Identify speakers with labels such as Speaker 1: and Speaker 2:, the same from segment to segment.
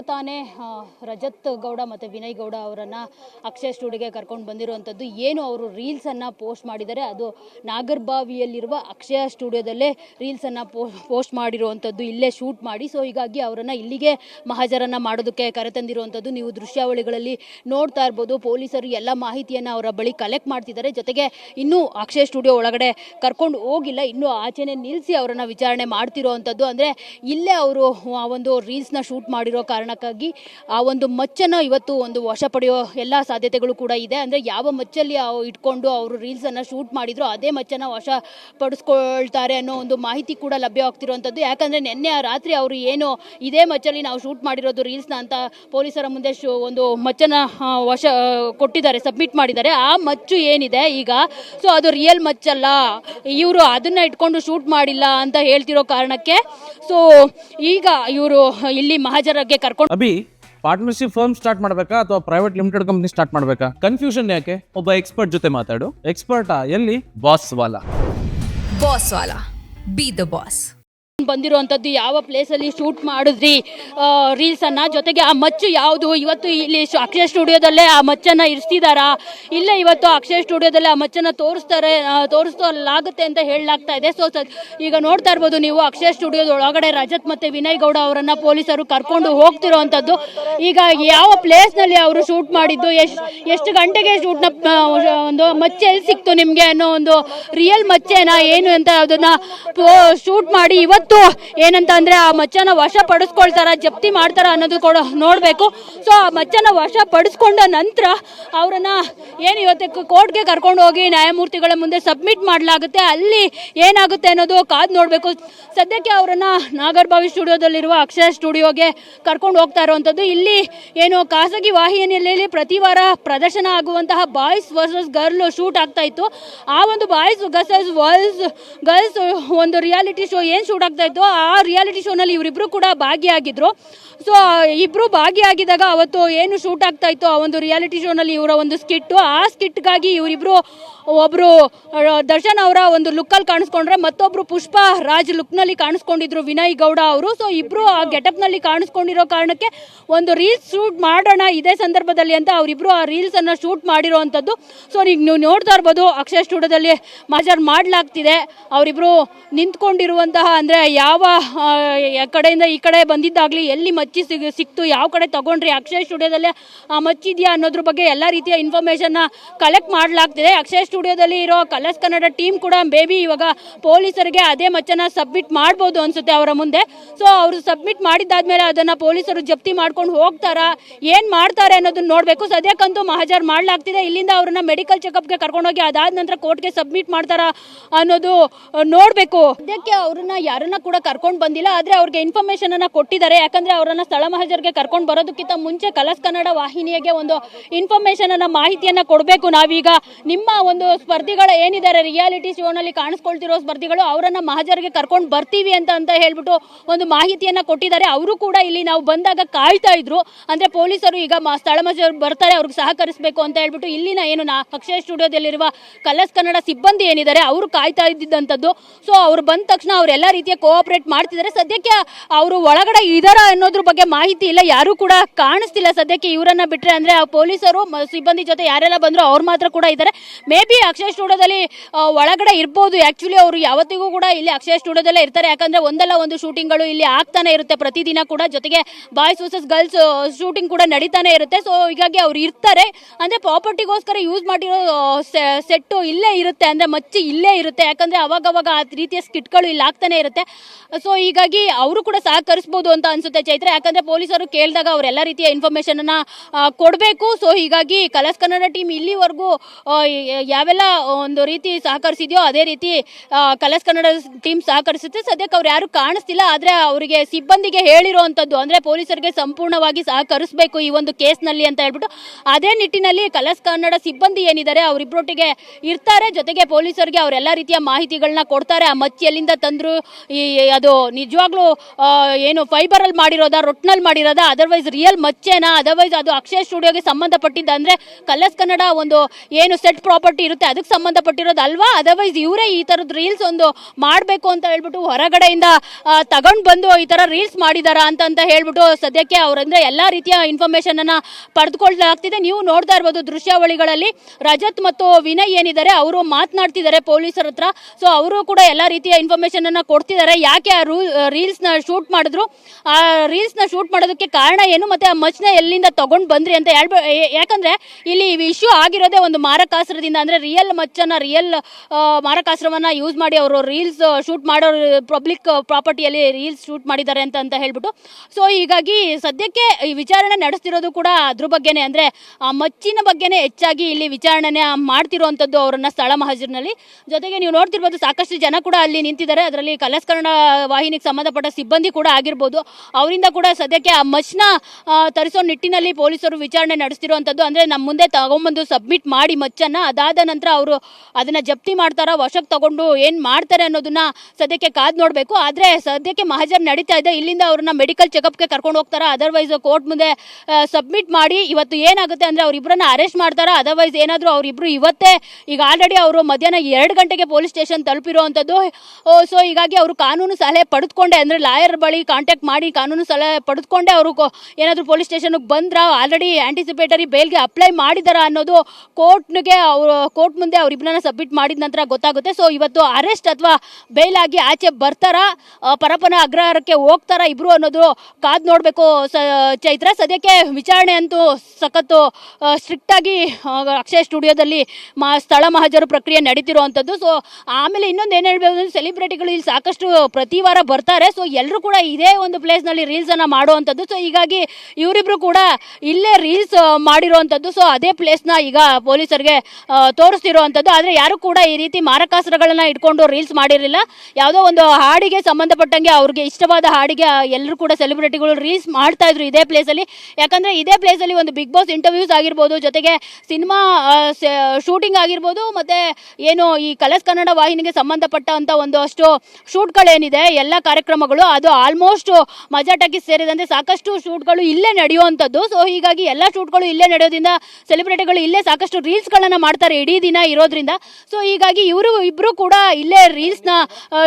Speaker 1: ತಾನೇ ರಜತ್ ಗೌಡ ಮತ್ತು ವಿನಯ್ ಗೌಡ ಅವರನ್ನು ಅಕ್ಷಯ ಸ್ಟುಡಿಯೋಗೆ ಕರ್ಕೊಂಡು ಬಂದಿರುವಂಥದ್ದು ಏನು ಅವರು ರೀಲ್ಸನ್ನು ಪೋಸ್ಟ್ ಮಾಡಿದ್ದಾರೆ, ಅದು ನಾಗರ್ಬಾವಿಯಲ್ಲಿರುವ ಅಕ್ಷಯ ಸ್ಟುಡಿಯೋದಲ್ಲೇ ರೀಲ್ಸನ್ನು ಪೋಸ್ಟ್ ಮಾಡಿರುವಂಥದ್ದು ಇಲ್ಲೇ ಶೂಟ್ ಮಾಡಿ. ಸೊ ಹೀಗಾಗಿ ಅವರನ್ನು ಇಲ್ಲಿಗೆ ಮಹಾಜರನ್ನು ಮಾಡೋದಕ್ಕೆ ಕರೆತಂದಿರುವಂಥದ್ದು ನೀವು ದೃಶ್ಯಾವಳಿಗಳಲ್ಲಿ ನೋಡ್ತಾ ಇರ್ಬೋದು. ಪೊಲೀಸರು ಎಲ್ಲ ಮಾಹಿತಿಯನ್ನು ಅವರ ಬಳಿ ಕಲೆಕ್ಟ್ ಮಾಡ್ತಿದ್ದಾರೆ. ಜೊತೆಗೆ ಇನ್ನೂ ಅಕ್ಷಯ ಸ್ಟುಡಿಯೋ ಒಳಗಡೆ ಕರ್ಕೊಂಡು ಹೋಗಿಲ್ಲ, ಇನ್ನೂ ಆಚೆನೆ ನಿಲ್ಲಿಸಿ ಅವರನ್ನು ವಿಚಾರಣೆ ಮಾಡ್ತಿರೋವಂಥದ್ದು ಅಂದರೆ ಇಲ್ಲೇ ಅವರು, ಆ, ಒಂದು ರೀಲ್ಸ್ನ ಶೂಟ್ ಮಾಡಿರೋ ಕಾರಣಕ್ಕಾಗಿ ಆ ಒಂದು ಮಚ್ಚನ್ನು ಇವತ್ತು ಒಂದು ವಶ ಪಡೆಯೋ ಎಲ್ಲ ಸಾಧ್ಯತೆಗಳು ಕೂಡ ಇದೆ. ಅಂದರೆ ಯಾವ ಮಚ್ಚಲ್ಲಿ ಇಟ್ಕೊಂಡು ಅವರು ರೀಲ್ಸನ್ನು ಶೂಟ್ ಮಾಡಿದ್ರು ಅದೇ ಮಚ್ಚನ್ನು ವಶ ಪಡಿಸ್ಕೊಳ್ತಾರೆ ಅನ್ನೋ ಒಂದು ಮಾಹಿತಿ ಕೂಡ ಲಭ್ಯವಾಗ್ತಿರುವಂಥದ್ದು ಯಾಕಂದರೆ ನಿನ್ನೆ ರಾತ್ರಿ ಅವರು ಏನು ಇದೇ ಮಚ್ಚಲ್ಲಿ ನಾವು ಶೂಟ್ ಮಾಡಿರೋದು ರೀಲ್ಸ್ನ ಅಂತ ಪೊಲೀಸರ ಮುಂದೆ ಶೂ ಒಂದು ಮಚ್ಚನ ವಶ ಕೊಟ್ಟಿದ್ದಾರೆ ಸಬ್ಮಿಟ್ ಮಾಡಿದ್ದಾರೆ. ಆ ಮಚ್ಚು ಏನಿದೆ ಈಗ? ಸೊ ಅದು ರಿಯಲ್ ಮಚ್ಚಲ್ಲ. ಇವರು ಅದನ್ನ ಇಟ್ಕೊಂಡು ಶೂಟ್ ಮಾಡಿಲ್ಲ ಅಂತ ಹೇಳ್ತಿರೋ ಕಾರಣಕ್ಕೆ ಸೊ ಈಗ ಇವರು ಇಲ್ಲಿ ಮಹಾಜರಗೆ ಕರ್ಕೊಂಡು
Speaker 2: ಅಭಿ ಪಾರ್ಟ್ನರ್ಶಿಪ್ ಫರ್ಮ್ ಸ್ಟಾರ್ಟ್ ಮಾಡಬೇಕಾ ಅಥವಾ ಪ್ರೈವೇಟ್ ಲಿಮಿಟೆಡ್ ಕಂಪ್ನಿ ಸ್ಟಾರ್ಟ್ ಮಾಡಬೇಕಾ? ಕನ್ಫ್ಯೂಷನ್ ಯಾಕೆ? ಒಬ್ಬ ಎಕ್ಸ್ಪರ್ಟ್ ಜೊತೆ ಮಾತಾಡು. ಎಕ್ಸ್ಪರ್ಟಾ ಎಲ್ಲಿ? Boss Vala.
Speaker 3: Boss Vala. B the boss
Speaker 1: ಬಂದಿರುವಂಥದ್ದು, ಯಾವ ಪ್ಲೇಸಲ್ಲಿ ಶೂಟ್ ಮಾಡಿದ್ರಿ ರೀಲ್ಸನ್ನು ಜೊತೆಗೆ ಆ ಮಚ್ಚು ಯಾವುದು? ಇವತ್ತು ಇಲ್ಲಿ ಅಕ್ಷಯ ಸ್ಟುಡಿಯೋದಲ್ಲೇ ಆ ಮಚ್ಚನ್ನು ಇರಿಸ್ತಿದ್ದಾರಾ ಇಲ್ಲ ಇವತ್ತು ಅಕ್ಷಯ ಸ್ಟುಡಿಯೋದಲ್ಲೇ ಆ ಮಚ್ಚನ್ನು ತೋರಿಸ್ತಾರೆ ತೋರಿಸಲಾಗುತ್ತೆ ಅಂತ ಹೇಳಲಾಗ್ತಾ ಇದೆ. ಸೊ ಸ- ಈಗ ನೋಡ್ತಾ ಇರ್ಬೋದು ನೀವು ಅಕ್ಷಯ ಸ್ಟುಡಿಯೋದ ಒಳಗಡೆ ರಜತ್ ಮತ್ತು ವಿನಯ್ ಗೌಡ ಅವರನ್ನು ಪೊಲೀಸರು ಕರ್ಕೊಂಡು ಹೋಗ್ತಿರೋವಂಥದ್ದು. ಈಗ ಯಾವ ಪ್ಲೇಸ್ನಲ್ಲಿ ಅವರು ಶೂಟ್ ಮಾಡಿದ್ದು? ಎಷ್ಟು ಎಷ್ಟು ಗಂಟೆಗೆ ಶೂಟ್ನ ಒಂದು ಮಚ್ಚೆ ಎಲ್ಲಿ ಸಿಕ್ತು ನಿಮಗೆ ಅನ್ನೋ ಒಂದು ರಿಯಲ್ ಮಚ್ಚೆನಾ, ಏನು ಅಂತ ಅದನ್ನು ಶೂಟ್ ಮಾಡಿ ಇವತ್ತು ಏನಂತ ಅಂದ್ರೆ ಆ ಮಚ್ಚನ ವಶ ಪಡಿಸ್ಕೊಳ್ತಾರ, ಜಪ್ತಿ ಮಾಡ್ತಾರ ಅನ್ನೋದು ಕೂಡ ನೋಡಬೇಕು. ಸೊ ಆ ಮಚ್ಚನ ವಶ ಪಡಿಸ್ಕೊಂಡ ನಂತರ ಅವರನ್ನ ಏನು ಇವತ್ತು ಕೋರ್ಟ್ಗೆ ಕರ್ಕೊಂಡು ಹೋಗಿ ನ್ಯಾಯಮೂರ್ತಿಗಳ ಮುಂದೆ ಸಬ್ಮಿಟ್ ಮಾಡಲಾಗುತ್ತೆ. ಅಲ್ಲಿ ಏನಾಗುತ್ತೆ ಅನ್ನೋದು ಕಾದು ನೋಡಬೇಕು. ಸದ್ಯಕ್ಕೆ ಅವರನ್ನ ನಾಗರ್ಭಾವಿ ಸ್ಟುಡಿಯೋದಲ್ಲಿರುವ ಅಕ್ಷಯ ಸ್ಟುಡಿಯೋಗೆ ಕರ್ಕೊಂಡು ಹೋಗ್ತಾ ಇರುವಂಥದ್ದು. ಇಲ್ಲಿ ಏನು ಖಾಸಗಿ ವಾಹಿನಿಯಲ್ಲಿ ಪ್ರತಿ ವಾರ ಪ್ರದರ್ಶನ ಆಗುವಂತಹ ಬಾಯ್ಸ್ ವರ್ಸಸ್ ಗರ್ಲ್ ಶೂಟ್ ಆಗ್ತಾ ಇತ್ತು. ಆ ಒಂದು ಬಾಯ್ಸ್ ಗರ್ಸಸ್ ವರ್ಲ್ಸ್ ಗರ್ಲ್ಸ್ ಒಂದು ರಿಯಾಲಿಟಿ ಶೋ ಏನು ಶೂಟ್ ಆಗ್ತಾ ಇತ್ತು ಆ ರಿಯಾಲಿಟಿ ಶೋನಲ್ಲಿ ಇವರಿಬ್ರು ಕೂಡ ಭಾಗಿಯಾಗಿದ್ರು. ಸೊ ಇಬ್ರು ಭಾಗಿಯಾಗಿದ್ದಾಗ ಅವತ್ತು ಏನು ಶೂಟ್ ಆಗ್ತಾ ಇತ್ತು ಆ ಒಂದು ರಿಯಾಲಿಟಿ ಶೋನಲ್ಲಿ ಇವರ ಒಂದು ಸ್ಕಿಟ್ಟು ಆ ಸ್ಕಿಟ್ಗಾಗಿ ಇವರಿಬ್ರು ಒಬ್ರು ದರ್ಶನ್ ಅವರ ಒಂದು ಲುಕ್ಕಲ್ಲಿ ಕಾಣಿಸ್ಕೊಂಡ್ರೆ ಮತ್ತೊಬ್ರು ಪುಷ್ಪ ರಾಜ್ ಲುಕ್ನಲ್ಲಿ ಕಾಣಿಸ್ಕೊಂಡಿದ್ರು ವಿನಯ್ ಗೌಡ ಅವರು. ಸೊ ಇಬ್ರು ಆ ಗೆಟಪ್ನಲ್ಲಿ ಕಾಣಿಸ್ಕೊಂಡಿರೋ ಕಾರಣಕ್ಕೆ ಒಂದು ರೀಲ್ಸ್ ಶೂಟ್ ಮಾಡೋಣ ಇದೇ ಸಂದರ್ಭದಲ್ಲಿ ಅಂತ ಅವರಿಬ್ರು ಆ ರೀಲ್ಸ್ ಅನ್ನ ಶೂಟ್ ಮಾಡಿರೋವಂಥದ್ದು ಸೊ ಈಗ ನೀವು ನೋಡ್ತಾ ಇರ್ಬೋದು ಅಕ್ಷಯ ಸ್ಟುಡಿಯೋದಲ್ಲಿ ಮಾಜರ್ ಮಾಡಲಾಗ್ತಿದೆ. ಅವರಿಬ್ರು ನಿಂತ್ಕೊಂಡಿರುವಂತಹ ಅಂದ್ರೆ ಯಾವ ಕಡೆಯಿಂದ ಈ ಕಡೆ ಬಂದಿದ್ದಾಗಲಿ ಎಲ್ಲಿ ಮಚ್ಚಿ ಸಿಗ್, ಸಿಕ್ತು, ಯಾವ ಕಡೆ ತಗೊಂಡ್ರಿ, ಅಕ್ಷಯ ಸ್ಟುಡಿಯೋದಲ್ಲೇ ಮಚ್ಚಿದ್ಯಾ ಅನ್ನೋದ್ರ ಬಗ್ಗೆ ಎಲ್ಲ ರೀತಿಯ ಇನ್ಫಾರ್ಮೇಷನ್ನ ಕಲೆಕ್ಟ್ ಮಾಡಲಾಗ್ತಿದೆ. ಅಕ್ಷಯ ಸ್ಟುಡಿಯೋದಲ್ಲಿ ಇರೋ ಕಲರ್ಸ್ ಕನ್ನಡ ಟೀಮ್ ಕೂಡ ಬೇಬಿ ಇವಾಗ ಪೊಲೀಸರಿಗೆ ಅದೇ ಮಚ್ಚನ್ನು ಸಬ್ಮಿಟ್ ಮಾಡ್ಬೋದು ಅನ್ಸುತ್ತೆ ಅವರ ಮುಂದೆ. ಸೊ ಅವರು ಸಬ್ಮಿಟ್ ಮಾಡಿದ್ದಾದ್ಮೇಲೆ ಅದನ್ನು ಪೊಲೀಸರು ಜಪ್ತಿ ಮಾಡ್ಕೊಂಡು ಹೋಗ್ತಾರಾ, ಏನು ಮಾಡ್ತಾರೆ ಅನ್ನೋದನ್ನ ನೋಡಬೇಕು. ಸದ್ಯಕ್ಕಂತೂ ಮಹಾಜರ್ ಮಾಡಲಾಗ್ತಿದೆ. ಇಲ್ಲಿಂದ ಅವರನ್ನು ಮೆಡಿಕಲ್ ಚೆಕಪ್ಗೆ ಕರ್ಕೊಂಡೋಗಿ ಅದಾದ ನಂತರ ಕೋರ್ಟ್ಗೆ ಸಬ್ಮಿಟ್ ಮಾಡ್ತಾರಾ ಅನ್ನೋದು ನೋಡ್ಬೇಕು. ಸದ್ಯಕ್ಕೆ ಅವ್ರನ್ನ ಯಾರನ್ನ ಕೂಡ ಕರ್ಕೊಂಡು ಬಂದಿಲ್ಲ, ಆದ್ರೆ ಅವ್ರಿಗೆ ಇನ್ಫಾರ್ಮೇಶನ್ ಅನ್ನ ಕೊಟ್ಟಿದ್ದಾರೆ. ಯಾಕಂದ್ರೆ ಅವರನ್ನ ಸ್ಥಳ ಮಹಜರ್ಗೆ ಕರ್ಕೊಂಡು ಬರೋದಕ್ಕಿಂತ ಮುಂಚೆ ಕಲರ್ಸ್ ಕನ್ನಡ ವಾಹಿನಿಗೆ ಒಂದು ಇನ್ಫಾರ್ಮೇಶನ್ ಅನ್ನ, ಮಾಹಿತಿಯನ್ನ ಕೊಡಬೇಕು ನಾವೀಗ. ನಿಮ್ಮ ಒಂದು ಸ್ಪರ್ಧಿಗಳ ಏನಿದ್ದಾರೆ? ರಿಯಾಲಿಟಿ ಶೋನಲ್ಲಿ ಕಾಣಿಸ್ಕೊಳ್ತಿರೋ ಸ್ಪರ್ಧಿಗಳು ಅವರನ್ನ ಮಹಜರ್ಗೆ ಕರ್ಕೊಂಡು ಬರ್ತೀವಿ ಅಂತ ಅಂತ ಹೇಳ್ಬಿಟ್ಟು ಒಂದು ಮಾಹಿತಿಯನ್ನ ಕೊಟ್ಟಿದ್ದಾರೆ. ಅವರು ಕೂಡ ಇಲ್ಲಿ ನಾವು ಬಂದಾಗ ಕಾಯ್ತಾ ಇದ್ರು. ಅಂದ್ರೆ ಪೊಲೀಸರು ಈಗ ಸ್ಥಳ ಮಹಜರ್ ಬರ್ತಾರೆ, ಅವ್ರಿಗೆ ಸಹಕರಿಸಬೇಕು ಅಂತ ಹೇಳ್ಬಿಟ್ಟು ಇಲ್ಲಿನ ಏನು ನಾ ಅಕ್ಷಯ ಸ್ಟುಡಿಯೋದಲ್ಲಿರುವ ಕಲರ್ಸ್ ಕನ್ನಡ ಸಿಬ್ಬಂದಿ ಏನಿದ್ದಾರೆ, ಅವರು ಕಾಯ್ತಾ ಇದ್ದಂತದ್ದು ಸೊ ಅವ್ರು ಬಂದ ತಕ್ಷಣ ಅವರೆಲ್ಲ ರೀತಿಯ ಕೋಆಪರೇಟ್ ಮಾಡ್ತಿದ್ದಾರೆ. ಸದ್ಯಕ್ಕೆ ಅವರು ಒಳಗಡೆ ಇದಾರ ಅನ್ನೋದ್ರ ಬಗ್ಗೆ ಮಾಹಿತಿ ಇಲ್ಲ. ಯಾರು ಕೂಡ ಕಾಣಿಸ್ತಿಲ್ಲ ಸದ್ಯಕ್ಕೆ ಇವರನ್ನ ಬಿಟ್ರೆ. ಅಂದ್ರೆ ಪೊಲೀಸರು ಸಿಬ್ಬಂದಿ ಜೊತೆ ಯಾರೆಲ್ಲ ಬಂದ್ರು ಅವ್ರು ಮಾತ್ರ ಕೂಡ ಇದ್ದಾರೆ. ಮೇ ಬಿ ಅಕ್ಷಯ ಸ್ಟುಡಿಯೋದಲ್ಲಿ ಒಳಗಡೆ ಇರ್ಬೋದು. ಆಕ್ಚುಲಿ ಅವರು ಯಾವತ್ತಿಗೂ ಕೂಡ ಇಲ್ಲಿ ಅಕ್ಷಯ ಸ್ಟುಡಿಯೋದಲ್ಲೇ ಇರ್ತಾರೆ. ಯಾಕಂದ್ರೆ ಒಂದಲ್ಲ ಒಂದು ಶೂಟಿಂಗ್ಗಳು ಇಲ್ಲಿ ಆಗ್ತಾನೆ ಇರುತ್ತೆ. ಪ್ರತಿದಿನ ಕೂಡ ಜೊತೆಗೆ ಬಾಯ್ಸ್ ವರ್ಸಸ್ ಗರ್ಲ್ಸ್ ಶೂಟಿಂಗ್ ಕೂಡ ನಡೀತಾನೆ ಇರುತ್ತೆ. ಸೊ ಹೀಗಾಗಿ ಅವ್ರು ಇರ್ತಾರೆ. ಅಂದ್ರೆ ಪ್ರಾಪರ್ಟಿಗೋಸ್ಕರ ಯೂಸ್ ಮಾಡಿರೋ ಸೆಟ್ಟು ಇಲ್ಲೇ ಇರುತ್ತೆ. ಅಂದ್ರೆ ಮಚ್ಚಿ ಇಲ್ಲೇ ಇರುತ್ತೆ. ಯಾಕಂದ್ರೆ ಅವಾಗವಾಗ ಅವಾಗ ಆ ರೀತಿಯ ಸ್ಕಿಟ್ಗಳು ಇಲ್ಲಿ ಆಗ್ತಾನೆ ಇರುತ್ತೆ. ಸೊ ಹೀಗಾಗಿ ಅವರು ಕೂಡ ಸಹಕರಿಸಬಹುದು ಅಂತ ಅನ್ಸುತ್ತೆ ಚೈತ್ರ. ಯಾಕಂದ್ರೆ ಪೊಲೀಸರು ಕೇಳಿದಾಗ ಅವರೆಲ್ಲ ರೀತಿಯ ಇನ್ಫಾರ್ಮೇಶನ್ ಅನ್ನ ಕೊಡಬೇಕು. ಸೊ ಹೀಗಾಗಿ ಕಲರ್ಸ್ ಕನ್ನಡ ಟೀಮ್ ಇಲ್ಲಿವರೆಗೂ ಯಾವೆಲ್ಲ ಒಂದು ರೀತಿ ಸಹಕರಿಸಿದೆಯೋ ಅದೇ ರೀತಿ ಕಲರ್ಸ್ ಕನ್ನಡ ಟೀಮ್ ಸಹಕರಿಸುತ್ತೆ. ಸದ್ಯಕ್ಕೆ ಅವ್ರು ಯಾರು ಕಾಣಿಸ್ತಿಲ್ಲ, ಆದ್ರೆ ಅವರಿಗೆ ಸಿಬ್ಬಂದಿಗೆ ಹೇಳಿರುವಂತದ್ದು, ಅಂದ್ರೆ ಪೊಲೀಸರಿಗೆ ಸಂಪೂರ್ಣವಾಗಿ ಸಹಕರಿಸಬೇಕು ಈ ಒಂದು ಕೇಸ್ನಲ್ಲಿ ಅಂತ ಹೇಳ್ಬಿಟ್ಟು, ಅದೇ ನಿಟ್ಟಿನಲ್ಲಿ ಕಲರ್ಸ್ ಕನ್ನಡ ಸಿಬ್ಬಂದಿ ಏನಿದ್ದಾರೆ ಅವರಿಬ್ಬರೊಟ್ಟಿಗೆ ಇರ್ತಾರೆ. ಜೊತೆಗೆ ಪೊಲೀಸರಿಗೆ ಅವರೆಲ್ಲ ರೀತಿಯ ಮಾಹಿತಿಗಳನ್ನ ಕೊಡ್ತಾರೆ. ಆ ಮಚ್ಚಿ ಎಲ್ಲಿಂದ ತಂದ್ರು, ಈ ಅದು ನಿಜವಾಗ್ಲೂ ಏನು ಫೈಬರ್ ಅಲ್ಲಿ ಮಾಡಿರೋದಾ, ರೊಟ್ನಲ್ಲಿ ಮಾಡಿರೋದಾ ಅದರ್ವೈಸ್ ರಿಯಲ್ ಮಚ್ಚೆನಾ? ಅದರ್ವೈಸ್ ಅದು ಅಕ್ಷಯ ಸ್ಟುಡಿಯೋಗೆ ಸಂಬಂಧಪಟ್ಟಿದ್ದ ಅಂದ್ರೆ ಕಲರ್ಸ್ ಕನ್ನಡ ಒಂದು ಏನು ಸೆಟ್ ಪ್ರಾಪರ್ಟಿ ಇರುತ್ತೆ, ಅದಕ್ಕೆ ಸಂಬಂಧಪಟ್ಟಿರೋದು ಅಲ್ವಾ? ಅದರ್ವೈಸ್ ಇವರೇ ಈ ಥರದ ರೀಲ್ಸ್ ಒಂದು ಮಾಡಬೇಕು ಅಂತ ಹೇಳ್ಬಿಟ್ಟು ಹೊರಗಡೆಯಿಂದ ತಗೊಂಡು ಬಂದು ಈ ಥರ ರೀಲ್ಸ್ ಮಾಡಿದಾರ ಅಂತ ಅಂತ ಹೇಳ್ಬಿಟ್ಟು ಸದ್ಯಕ್ಕೆ ಅವರಂದ್ರೆ ಎಲ್ಲ ರೀತಿಯ ಇನ್ಫಾರ್ಮೇಶನ್ ಅನ್ನ ಪಡೆದುಕೊಳ್ಳಲಾಗ್ತಿದೆ. ನೀವು ನೋಡ್ತಾ ಇರ್ಬೋದು ದೃಶ್ಯಾವಳಿಗಳಲ್ಲಿ ರಜತ್ ಮತ್ತು ವಿನಯ್ ಏನಿದ್ದಾರೆ, ಅವರು ಮಾತನಾಡ್ತಿದ್ದಾರೆ ಪೊಲೀಸರ ಹತ್ರ. ಸೊ ಅವರು ಕೂಡ ಎಲ್ಲ ರೀತಿಯ ಇನ್ಫಾರ್ಮೇಶನ್ ಅನ್ನ ಕೊಡ್ತಿದ್ದಾರೆ. ಯಾಕೆ ಆ ರೂ ರೀಲ್ಸ್ನ ಶೂಟ್ ಮಾಡಿದ್ರು? ಆ ರೀಲ್ಸ್ನ ಶೂಟ್ ಮಾಡೋದಕ್ಕೆ ಕಾರಣ ಏನು? ಮತ್ತೆ ಆ ಮಚ್ನ ಎಲ್ಲಿಂದ ತಗೊಂಡ್ ಬಂದ್ರಿ ಅಂತ ಹೇಳ್ಬ ಯಾಕಂದರೆ ಇಲ್ಲಿ ಇಶ್ಯೂ ಆಗಿರೋದೇ ಒಂದು ಮಾರಕಾಸ್ತ್ರದಿಂದ. ಅಂದ್ರೆ ರಿಯಲ್ ಮಚ್ಚನ್ನ ರಿಯಲ್ ಮಾರಕಾಸ್ತ್ರವನ್ನ ಯೂಸ್ ಮಾಡಿ ಅವರು ರೀಲ್ಸ್ ಶೂಟ್ ಮಾಡೋ ಪಬ್ಲಿಕ್ ಪ್ರಾಪರ್ಟಿಯಲ್ಲಿ ರೀಲ್ಸ್ ಶೂಟ್ ಮಾಡಿದ್ದಾರೆ ಅಂತ ಅಂತ ಹೇಳ್ಬಿಟ್ಟು. ಸೊ ಹೀಗಾಗಿ ಸದ್ಯಕ್ಕೆ ಈ ವಿಚಾರಣೆ ನಡೆಸ್ತಿರೋದು ಕೂಡ ಅದ್ರ ಬಗ್ಗೆನೇ. ಅಂದ್ರೆ ಆ ಮಚ್ಚಿನ ಬಗ್ಗೆನೇ ಹೆಚ್ಚಾಗಿ ಇಲ್ಲಿ ವಿಚಾರಣೆ ಮಾಡ್ತಿರುವಂತದ್ದು ಅವರನ್ನ ಸ್ಥಳ ಮಹಜರ್ನಲ್ಲಿ. ಜೊತೆಗೆ ನೀವು ನೋಡ್ತಿರ್ಬೋದು ಸಾಕಷ್ಟು ಜನ ಕೂಡ ಅಲ್ಲಿ ನಿಂತಿದ್ದಾರೆ. ಅದರಲ್ಲಿ ಕಲರ್ಸ್ ಕನ್ನಡ ವಾಹಿನಿಗೆ ಸಂಬಂಧಪಟ್ಟ ಸಿಬ್ಬಂದಿ ಕೂಡ ಆಗಿರ್ಬೋದು. ಅವರಿಂದ ಕೂಡ ಸದ್ಯಕ್ಕೆ ಆ ಮಚ್ನ ತರಿಸೋ ನಿಟ್ಟಿನಲ್ಲಿ ಪೊಲೀಸರು ವಿಚಾರಣೆ ನಡೆಸ್ತಿರುವಂಥದ್ದು ಅಂದರೆ ನಮ್ಮ ಮುಂದೆ ತಗೊಂಬಂದು ಸಬ್ಮಿಟ್ ಮಾಡಿ ಮಚ್ಚನ್ನು. ಅದಾದ ನಂತರ ಅವರು ಅದನ್ನು ಜಪ್ತಿ ಮಾಡ್ತಾರ ವಶಕ್ಕೆ ತಗೊಂಡು ಏನು ಮಾಡ್ತಾರೆ ಅನ್ನೋದನ್ನ ಸದ್ಯಕ್ಕೆ ಕಾದ್ ನೋಡಬೇಕು. ಆದರೆ ಸದ್ಯಕ್ಕೆ ಮಹಾಜರ್ ನಡೀತಾ ಇದೆ. ಇಲ್ಲಿಂದ ಅವ್ರನ್ನ ಮೆಡಿಕಲ್ ಚೆಕಪ್ಗೆ ಕರ್ಕೊಂಡು ಹೋಗ್ತಾರ? ಅದರ್ವೈಸ್ ಕೋರ್ಟ್ ಮುಂದೆ ಸಬ್ಮಿಟ್ ಮಾಡಿ ಇವತ್ತು ಏನಾಗುತ್ತೆ ಅಂದರೆ ಅವರಿಬ್ಬರನ್ನ ಅರೆಸ್ಟ್ ಮಾಡ್ತಾರ? ಅದರ್ವೈಸ್ ಏನಾದರೂ ಅವರಿಬ್ಬರು ಇವತ್ತೇ, ಈಗ ಆಲ್ರೆಡಿ ಅವರು ಮಧ್ಯಾಹ್ನ ಎರಡು ಗಂಟೆಗೆ ಪೊಲೀಸ್ ಸ್ಟೇಷನ್ ತಲುಪಿರುವಂಥದ್ದು ಸೊ ಹೀಗಾಗಿ ಅವರು ಕಾನೂನು ಸಲಹೆ ಪಡೆದುಕೊಂಡೆ ಅಂದರೆ ಲಾಯರ್ ಬಳಿ ಕಾಂಟ್ಯಾಕ್ಟ್ ಮಾಡಿ ಕಾನೂನು ಸಲಹೆ ಪಡೆದುಕೊಂಡೆ ಅವರು ಏನಾದರೂ ಪೊಲೀಸ್ ಸ್ಟೇಷನ್ಗೆ ಬಂದ್ರ? ಆಲ್ರೆಡಿ ಆಂಟಿಸಿಪೇಟರಿ ಬೇಲ್ಗೆ ಅಪ್ಲೈ ಮಾಡಿದಾರ ಅನ್ನೋದು ಕೋರ್ಟ್ಗೆ ಅವರು ಕೋರ್ಟ್ ಮುಂದೆ ಅವರಿಬ್ಬರನ್ನ ಸಬ್ಮಿಟ್ ಮಾಡಿದ ನಂತರ ಗೊತ್ತಾಗುತ್ತೆ. ಸೊ ಇವತ್ತು ಅರೆಸ್ಟ್ ಅಥವಾ ಬೇಲ್ ಆಗಿ ಆಚೆ ಬರ್ತಾರ? ಪರಪನ ಅಗ್ರಹಾರಕ್ಕೆ ಹೋಗ್ತಾರ ಇಬ್ರು ಅನ್ನೋದು ಕಾದ್ ನೋಡಬೇಕು. ಚೈತ್ರ, ಸದ್ಯಕ್ಕೆ ವಿಚಾರಣೆ ಅಂತೂ ಸಖತ್ತು ಸ್ಟ್ರಿಕ್ಟ್ ಆಗಿ ಅಕ್ಷಯ ಸ್ಟುಡಿಯೋದಲ್ಲಿ ಮಾ ಸ್ಥಳ ಮಹಜರು ಪ್ರಕ್ರಿಯೆ ನಡೀತಿರುವಂಥದ್ದು ಸೊ ಆಮೇಲೆ ಇನ್ನೊಂದು ಏನು ಹೇಳ್ಬೇಕು ಅಂದ್ರೆ ಸೆಲೆಬ್ರಿಟಿಗಳು ಇಲ್ಲಿ ಸಾಕಷ್ಟು ಪ್ರತಿ ವಾರ ಬರ್ತಾರೆ. ಸೊ ಎಲ್ಲರೂ ಕೂಡ ಇದೇ ಒಂದು ಪ್ಲೇಸ್ನಲ್ಲಿ ರೀಲ್ಸ್ ಅನ್ನ ಮಾಡುವಂಥದ್ದು. ಸೊ ಹೀಗಾಗಿ ಇವರಿಬ್ರು ಕೂಡ ಇಲ್ಲೇ ರೀಲ್ಸ್ ಮಾಡಿರುವಂಥದ್ದು. ಸೊ ಅದೇ ಪ್ಲೇಸ್ನ ಈಗ ಪೊಲೀಸರಿಗೆ ತೋರಿಸ್ತಿರುವಂಥದ್ದು. ಆದರೆ ಯಾರು ಕೂಡ ಈ ರೀತಿ ಮಾರಕಾಸ್ತ್ರಗಳನ್ನು ಇಟ್ಕೊಂಡು ರೀಲ್ಸ್ ಮಾಡಿರಲಿಲ್ಲ. ಯಾವುದೋ ಒಂದು ಹಾಡಿಗೆ ಸಂಬಂಧಪಟ್ಟಂಗೆ ಅವ್ರಿಗೆ ಇಷ್ಟವಾದ ಹಾಡಿಗೆ ಎಲ್ಲರೂ ಕೂಡ ಸೆಲೆಬ್ರಿಟಿಗಳು ರೀಲ್ಸ್ ಮಾಡ್ತಾ ಇದ್ರು ಇದೇ ಪ್ಲೇಸಲ್ಲಿ ಯಾಕಂದ್ರೆ ಇದೇ ಪ್ಲೇಸಲ್ಲಿ ಒಂದು ಬಿಗ್ ಬಾಸ್ ಇಂಟರ್ವ್ಯೂಸ್ ಆಗಿರ್ಬೋದು, ಜೊತೆಗೆ ಸಿನಿಮಾ ಶೂಟಿಂಗ್ ಆಗಿರ್ಬೋದು, ಮತ್ತೆ ಏನು ಈ ಕಲರ್ಸ್ ಕನ್ನಡ ವಾಹಿನಿಗೆ ಸಂಬಂಧಪಟ್ಟಂಥ ಒಂದಷ್ಟು ಅಷ್ಟು ಶೂಟ್ಗಳೇನಿದೆ ಎಲ್ಲ ಕಾರ್ಯಕ್ರಮಗಳು ಅದು ಆಲ್ಮೋಸ್ಟ್ ಮಜಾಟಕಿ ಸೇರಿದಂತೆ ಸಾಕಷ್ಟು ಶೂಟ್ಗಳು ಇಲ್ಲೇ ನಡೆಯುವಂಥದ್ದು. ಸೊ ಹೀಗಾಗಿ ಎಲ್ಲ ಶೂಟ್ಗಳು ಇಲ್ಲೇ ನಡೆಯೋದ್ರಿಂದ ಸೆಲೆಬ್ರಿಟಿಗಳು ಇಲ್ಲೇ ಸಾಕಷ್ಟು ರೀಲ್ಸ್ಗಳನ್ನು ಮಾಡ್ತಾರೆ ಇಡೀ ದಿನ ಇರೋದ್ರಿಂದ. ಸೊ ಹೀಗಾಗಿ ಇವರು ಇಬ್ರು ಕೂಡ ಇಲ್ಲೇ ರೀಲ್ಸ್ನ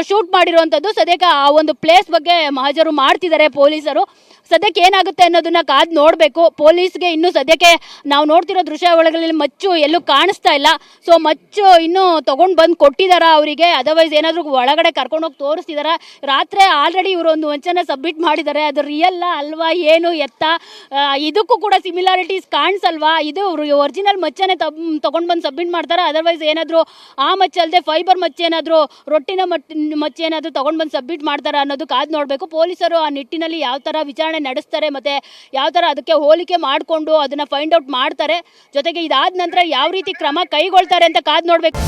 Speaker 1: ಶೂಟ್ ಮಾಡಿರುವಂಥದ್ದು. ಸದ್ಯಕ್ಕೆ ಆ ಒಂದು ಪ್ಲೇಸ್ ಬಗ್ಗೆ ಮಹಜರು ಮಾಡ್ತಿದ್ದಾರೆ ಪೊಲೀಸರು. ಸದ್ಯಕ್ಕೆ ಏನಾಗುತ್ತೆ ಅನ್ನೋದನ್ನ ಕಾದ್ ನೋಡಬೇಕು. ಪೊಲೀಸ್ಗೆ ಇನ್ನು ಸದ್ಯಕ್ಕೆ ನಾವು ನೋಡ್ತಿರೋ ದೃಶ್ಯ ಒಳಗಲ್ಲಿ ಮಚ್ಚು ಎಲ್ಲೂ ಕಾಣಿಸ್ತಾ ಇಲ್ಲ. ಸೊ ಮಚ್ಚು ಇನ್ನು ತಗೊಂಡ್ ಬಂದು ಕೊಟ್ಟಿದಾರ ಅವರಿಗೆ? ಅದರ್ವೈಸ್ ಏನಾದರೂ ಒಳಗಡೆ ಕರ್ಕೊಂಡೋಗಿ ತೋರಿಸ್ತಿದಾರ ರಾತ್ರಿ ಆಲ್ರೆಡಿ ಇವರು ಒಂದು ವಂಚನೆ ಸಬ್ಮಿಟ್ ಮಾಡಿದ್ದಾರೆ. ಅದು ರಿಯಲ್ಲ ಅಲ್ವಾ? ಏನು ಎತ್ತ? ಇದಕ್ಕೂ ಕೂಡ ಸಿಮಿಲಾರಿಟೀಸ್ ಕಾಣಿಸಲ್ವಾ? ಇದು ಒರಿಜಿನಲ್ ಮಚ್ಚನೆ ತಗೊಂಡು ಬಂದು ಸಬ್ಮಿಟ್ ಮಾಡ್ತಾರೆ. ಅದರ್ವೈಸ್ ಏನಾದರೂ ಆ ಮಚ್ಚಲ್ಲದೆ ಫೈಬರ್ ಮಚ್ಚೇನಾದರೂ ರೊಟ್ಟಿನ ಮಚ್ಚ ಏನಾದರೂ ತಗೊಂಡ್ ಬಂದು ಸಬ್ಮಿಟ್ ಮಾಡ್ತಾರೆ ಅನ್ನೋದು ಕಾದು ನೋಡಬೇಕು. ಪೊಲೀಸರು ಆ ನಿಟ್ಟಿನಲ್ಲಿ ಯಾವ ಥರ ವಿಚಾರಣೆ ನಡೆಸ್ತಾರೆ ಮತ್ತು ಯಾವ ಥರ ಅದಕ್ಕೆ ಹೋಲಿಕೆ ಮಾಡಿಕೊಂಡು ಅದನ್ನು ಫೈಂಡ್ ಔಟ್ ಮಾಡ್ತಾರೆ. ಜೊತೆಗೆ ಇದಾದ ನಂತರ ಯಾವ ರೀತಿ ಕ್ರಮ ಕೈಗೊಳ್ತಾರೆ ಅಂತ ಕಾದು ನೋಡಬೇಕು.